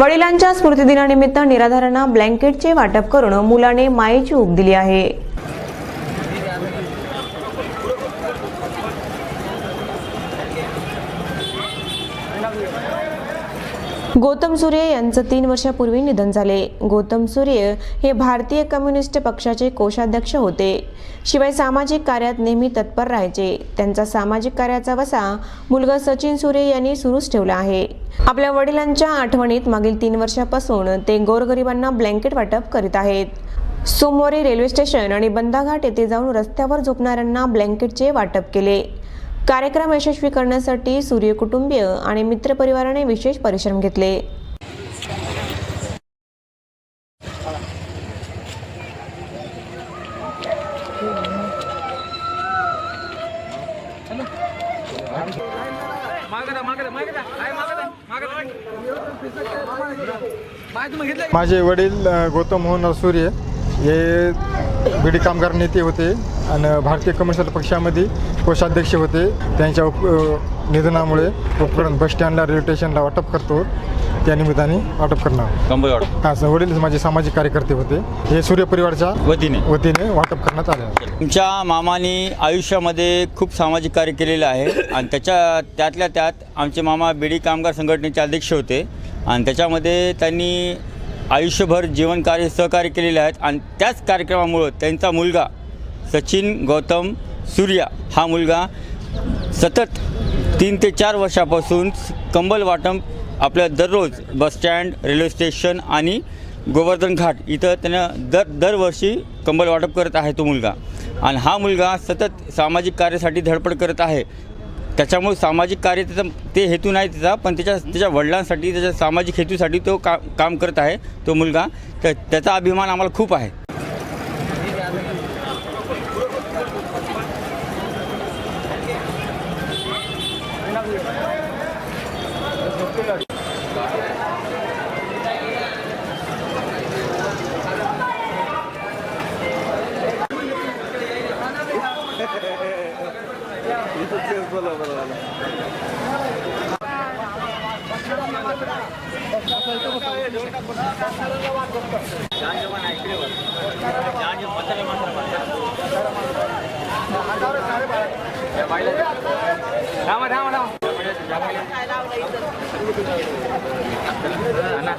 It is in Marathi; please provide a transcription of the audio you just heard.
वडिलांच्या स्मृतिदिनानिमित्त निराधारांना ब्लँकेटचे वाटप करून मुलाने मायेची ऊब दिली आहे. गौतम सूर्य यांचं तीन वर्षापूर्वी निधन झाले. गौतम सूर्य हे भारतीय कम्युनिस्ट पक्षाचे कोषाध्यक्ष होते. शिवाय सामाजिक कार्यात नेहमी तत्पर राहायचे. त्यांचा सामाजिक कार्याचा वसा मुलगा सचिन सूर्य यांनी सुरूच ठेवला आहे. आपल्या वडिलांच्या आठवणीत मागील तीन वर्षापासून ते गोरगरिबांना ब्लँकेट वाटप करीत आहेत. सोमवारी रेल्वे स्टेशन आणि बंदाघाट येथे जाऊन रस्त्यावर झोपणाऱ्यांना ब्लँकेटचे वाटप केले. कार्यक्रम यशस्वी करण्यासाठी सूर्य कुटुंबीय आणि मित्रपरिवाराने विशेष परिश्रम घेतले. माझे वडील गौतम मोहन सूर्य हे बिडी कामगार नेते होते आणि भारतीय कम्युनिस्ट पक्षामध्ये कोषाध्यक्ष होते. त्यांच्या उप निधनामुळे उपकरण बस स्टँडला रेल्वे स्टेशनला वाटप करतो. त्या निमित्ताने वाटप करणार. हां सर वडील माझे सामाजिक कार्यकर्ते होते. हे सूर्य परिवारच्या वतीने. वतीने वाटप करण्यात आले. तुमच्या मामानी आयुष्यामध्ये खूप सामाजिक कार्य केलेलं आहे. आणि त्याच्या त्यातल्या त्यात आमचे मामा बेडी कामगार संघटनेचे अध्यक्ष होते. आणि त्याच्यामध्ये त्यांनी आयुष्यभर जीवनकार्य सहकार्य केलेले आहेत आणि त्याच कार्यक्रमामुळं त्यांचा मुलगा सचिन गौतम सूर्या हा मुलगा सतत तीन ते चार वर्षापासून कंबल वाटम आपल्या दररोज बसस्टँड रेल्वे स्टेशन आणि गोवर्धन घाट इथं त्यानं दर दरवर्षी कंबल वाटप करत आहे तो मुलगा. आणि हा मुलगा सतत सामाजिक कार्यासाठी धडपड करत आहे. त्याच्यामुळे सामाजिक कार्य त्याचा ते हेतू नाही त्याचा पण त्याच्या त्याच्या वडिलांसाठी त्याच्या सामाजिक हेतूसाठी तो का काम करत आहे तो मुलगा. तर त्याचा अभिमान आम्हाला खूप आहे. ভালো ভালো ভালো రామ రామ రామ అన్న